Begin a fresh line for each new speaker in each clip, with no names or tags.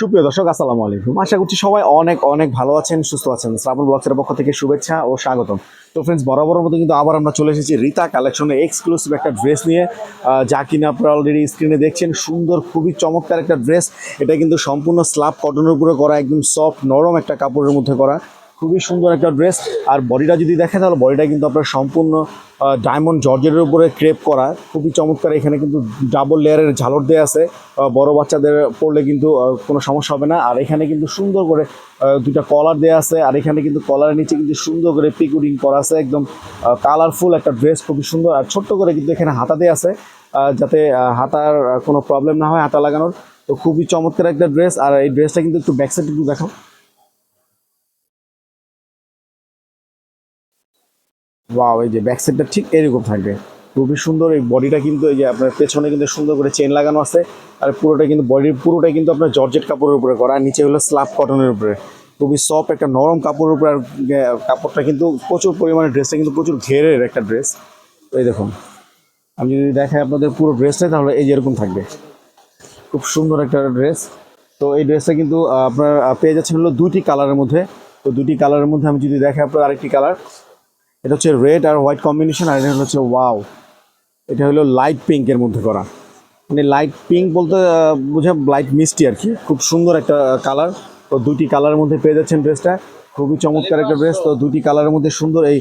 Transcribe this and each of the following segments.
সুপ্রিয় দর্শক, আসসালামু আলাইকুম। আশা করছি সবাই অনেক অনেক ভালো আছেন, সুস্থ আছেন। শ্রাবণ ব্লগসের পক্ষ থেকে শুভেচ্ছা ও স্বাগতম। তো ফ্রেন্ডস বরাবর মতো কিন্তু আবার আমরা চলে এসেছি রীতা কালেকশনে এক্সক্লুসিভ একটা ড্রেস নিয়ে। যা কিনা আপনারা অলরেডি স্ক্রিনে দেখছেন, সুন্দর, খুবই চমৎকার একটা ড্রেস এটা কিন্তু সম্পূর্ণ স্লাব কটনের উপরে করা, একদম সফট নরম একটা কাপড়ের মধ্যে করা। খুবই সুন্দর একটা ড্রেস আর বডিটা যদি দেখে তাহলে বডিটা কিন্তু আপনার সম্পূর্ণ ডায়মন্ড জর্জেটের উপরে ক্রেপ করা। খুবই চমৎকার, এখানে কিন্তু ডাবল লেয়ারের ঝালর দেওয়া আছে। বড় বাচ্চাদের পড়লে কিন্তু কোনো সমস্যা হবে না। আর এখানে কিন্তু সুন্দর করে দুইটা কলার দেওয়া আছে। আর এখানে কিন্তু কলারের নিচে কিন্তু সুন্দর করে পিকুডিং করা আছে। একদম কালারফুল একটা ড্রেস খুবই সুন্দর। আর ছোট্ট করে কিন্তু এখানে হাতা দেওয়া আছে যাতে হাতার কোনো প্রবলেম না হয় হাতা লাগানোর। তো খুবই চমৎকার একটা ড্রেস আর এই ড্রেসটা কিন্তু একটু ব্যাক সাইড একটু দেখো ওয়াও এই যে ব্যাক সাইডটা ঠিক এরকম থাকবে। খুবই সুন্দর এই বডিটা কিন্তু এই যে আপনার পেছনে কিন্তু সুন্দর করে চেন লাগানো আছে। আর পুরোটা কিন্তু বডির পুরোটাই কিন্তু আপনার জর্জেট কাপড়ের উপরে করা। নিচে হলো স্লাব কটনের উপরে। খুবই সফট একটা নরম কাপড়ের উপরে আর কাপড়টা কিন্তু প্রচুর পরিমাণে ড্রেসটা কিন্তু প্রচুর ঘেরের একটা ড্রেস এই দেখুন, আমি যদি দেখাই আপনাদের পুরো ড্রেসটাই তাহলে এই যে এরকম থাকবে। খুব সুন্দর একটা ড্রেস তো এই ড্রেসটা কিন্তু আপনার পেয়ে যাচ্ছেন হলো দুইটি কালারের মধ্যে। তো দুটি কালারের মধ্যে আমি যদি দেখাই আপনার আরেকটি কালার এটা হচ্ছে রেড আর হোয়াইট কম্বিনেশন আর এটা হচ্ছে ওয়াও এটা হলো লাইট পিঙ্কের মধ্যে করা। মানে লাইট পিঙ্ক বলতে বোঝা লাইট মিষ্টি আর কি। খুব সুন্দর একটা কালার তো দুটি কালারের মধ্যে পেয়ে যাচ্ছেন ড্রেসটা খুবই চমৎকার একটা ড্রেস তো দুটি কালারের মধ্যে সুন্দর এই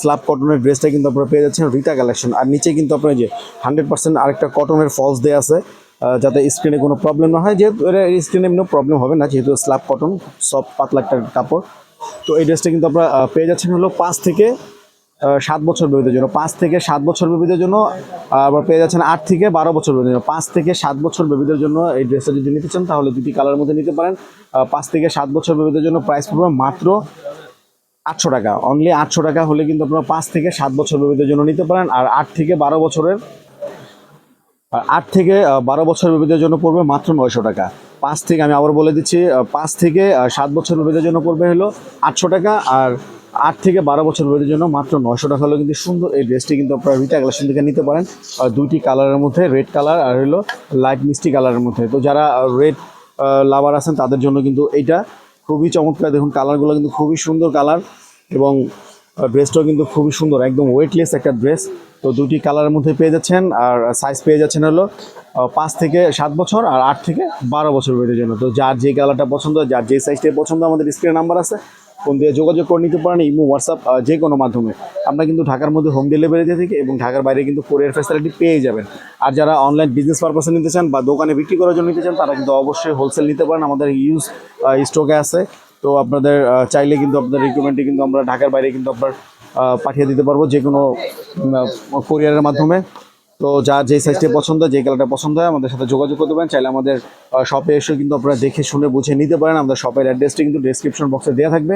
স্ল্যাব কটনের ড্রেসটা কিন্তু আপনারা পেয়ে যাচ্ছেন রিতা কালেকশন আর নিচে কিন্তু আপনার যে হান্ড্রেড পার্সেন্ট আরেকটা কটনের ফলস দেওয়া আছে যাতে স্ক্রিনে কোনো প্রবলেম না হয়। যেহেতু এটা স্ক্রিনে কোনো প্রবলেম হবে না, যেহেতু স্ল্যাব কটন সব পাতলা একটা কাপড়। তো এই ড্রেসটা কিন্তু আপনারা পেয়ে যাচ্ছেন হলো পাঁচ থেকে সাত বছর বেবিদের জন্য। পাঁচ থেকে সাত বছর বেবিদের জন্য আবার পেয়ে যাচ্ছেন আট থেকে বারো বছর বেবিদের জন্য। পাঁচ থেকে সাত বছর বেবিদের জন্য এই ড্রেসটা যদি নিতে চান, তাহলে দুটি কালার মধ্যে নিতে পারেন। পাঁচ থেকে সাত বছর বেবিদের জন্য প্রাইস পড়বে মাত্র আটশো টাকা। অনলি আটশো টাকা হলে কিন্তু আপনারা পাঁচ থেকে সাত বছর বেবিদের জন্য নিতে পারেন। আর আট থেকে বারো বছরের, আর আট থেকে বারো বছর বেবিদের জন্য পড়বে মাত্র নয়শো টাকা। পাঁচ থেকে আমি আবার বলে দিচ্ছি পাঁচ থেকে সাত বছর বেবিদের জন্য পড়বে হলো আটশো টাকা। আর আট থেকে বারো বছর বেবিদের জন্য মাত্র নয়শো টাকা হলো কিন্তু সুন্দর এই ড্রেসটি কিন্তু আপনারা রিটা কালেকশন থেকে নিতে পারেন। আর দুইটি কালারের মধ্যে রেড কালার আর হলো লাইট মিষ্টি কালারের মধ্যে। তো যারা রেড লাভার আছেন তাদের জন্য কিন্তু এইটা খুবই চমৎকার। দেখুন কালারগুলো কিন্তু খুবই সুন্দর কালার এবং ড্রেসটাও কিন্তু খুবই সুন্দর, একদম ওয়েটলেস একটা ড্রেস তো দুটি কালারের মধ্যে পেয়ে যাচ্ছেন আর সাইজ পেয়ে যাচ্ছেন হলো পাঁচ থেকে সাত বছর আর আট থেকে বারো বছর বেড়ে জন্য। তো যার যে কালারটা পছন্দ, যার যে সাইজটাই পছন্দ, আমাদের স্ক্রিনে নাম্বার আছে। ফোন দিয়ে যোগাযোগ করে নিতে পারেন, ইমো, হোয়াটসঅ্যাপ যে কোনো মাধ্যমে। আমরা কিন্তু ঢাকার মধ্যে হোম ডেলিভারি দিয়ে থাকি এবং ঢাকার বাইরে কিন্তু কোরিয়ার ফ্যাসিলিটি পেয়ে যাবেন। আর যারা অনলাইন বিজনেস পারপাসে নিতে চান বা দোকানে বিক্রি করার জন্য নিতে চান, তারা কিন্তু অবশ্যই হোলসেল নিতে পারেন। আমাদের ইউজ স্টকে আছে। তো আপনাদের চাইলে কিন্তু আপনাদের রিকমেন্ডে কিন্তু আমরা ঢাকার বাইরে কিন্তু আপনার পাঠিয়ে দিতে পারব যে কোনো কোরিয়ারের মাধ্যমে। তো যার যে সাইজটা পছন্দ, যে কালারটা পছন্দ হয়, আমাদের সাথে যোগাযোগ করতে পারেন। চাইলে আমাদের শপে এসে কিন্তু আপনারা দেখে শুনে বুঝে নিতে পারেন। আমাদের শপের অ্যাড্রেসটি কিন্তু ডেসক্রিপশন বক্সে দেওয়া থাকবে।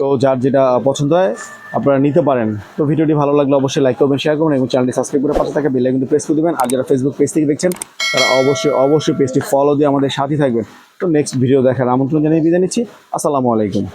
তো যার যেটা পছন্দ হয়, আপনারা নিতে পারেন। তো ভিডিওটি ভালো লাগলে অবশ্যই লাইক করবেন শেয়ার করবেন এবং চ্যানেলটি সাবস্ক্রাইব করে পাশে থাকা বেলে কিন্তু প্রেস করে দেবেন। আর যারা ফেসবুক পেজ থেকে দেখছেন, তারা অবশ্যই অবশ্যই পেজটি ফলো দিয়ে আমাদের সাথে থাকবেন। তো নেক্সট ভিডিও দেখার আমন্ত্রণ জানিয়ে বিদায় নিচ্ছি। আসসালামু আলাইকুম।